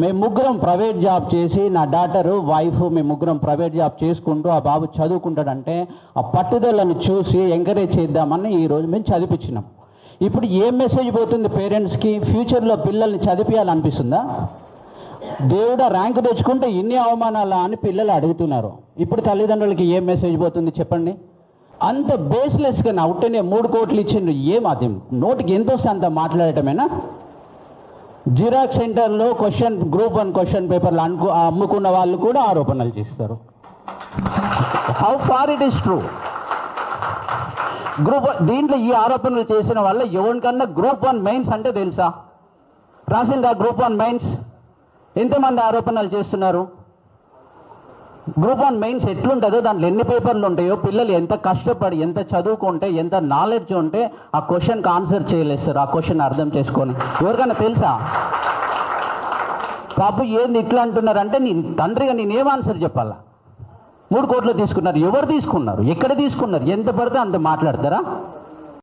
మేము ముగ్గురం private job చేసి నా డాటరు వైఫ్ మేము ముగ్గురం ప్రైవేట్ జాబ్ చేసుకుంటూ ఆ బాబు చదువుకుంటాడంటే ఆ పట్టుదలను చూసి ఎంకరేజ్ చేద్దామని ఈరోజు మేము చదివించినాం. ఇప్పుడు ఏం మెసేజ్ పోతుంది పేరెంట్స్కి? ఫ్యూచర్లో పిల్లల్ని చదివించాలనిపిస్తుందా దేవుడు ర్యాంక్ తెచ్చుకుంటే ఇన్ని అవమానాలా అని పిల్లలు అడుగుతున్నారు. ఇప్పుడు తల్లిదండ్రులకి ఏం మెసేజ్ పోతుంది చెప్పండి? అంత బేస్లెస్గా నా ఉట్టనే మూడు కోట్లు ఇచ్చిండ్రు ఏం అది నోటికి ఎంత వస్తే అంత మాట్లాడటమేనా? జిరాక్స్ సెంటర్లో క్వశ్చన్ గ్రూప్ వన్ క్వశ్చన్ పేపర్లు అనుకు అమ్ముకున్న వాళ్ళు కూడా ఆరోపణలు చేస్తారు. How far it is true group దీంట్లో ఈ ఆరోపణలు చేసిన వల్ల ఎవరికన్నా గ్రూప్ వన్ మెయిన్స్ అంటే తెలుసా? రాసిందా గ్రూప్ వన్ మెయిన్స్ ఎంతమంది ఆరోపణలు చేస్తున్నారు? గ్రూప్ వన్ మెయిన్స్ ఎట్లుంటుందో దాంట్లో ఎన్ని పేపర్లు ఉంటాయో పిల్లలు ఎంత కష్టపడి ఎంత చదువుకుంటే ఎంత నాలెడ్జ్ ఉంటే ఆ క్వశ్చన్కి ఆన్సర్ చేయలేస్తారు ఆ క్వశ్చన్ అర్థం చేసుకొని. ఎవరికైనా తెలుసా? బాబు ఏంది ఇట్లా అంటున్నారంటే నీ తండ్రిగా నేనేం ఆన్సర్ చెప్పాలా? మూడు కోట్లు తీసుకున్నారు. ఎవరు తీసుకున్నారు? ఎక్కడ తీసుకున్నారు? ఎంత పడితే అంత మాట్లాడతారా?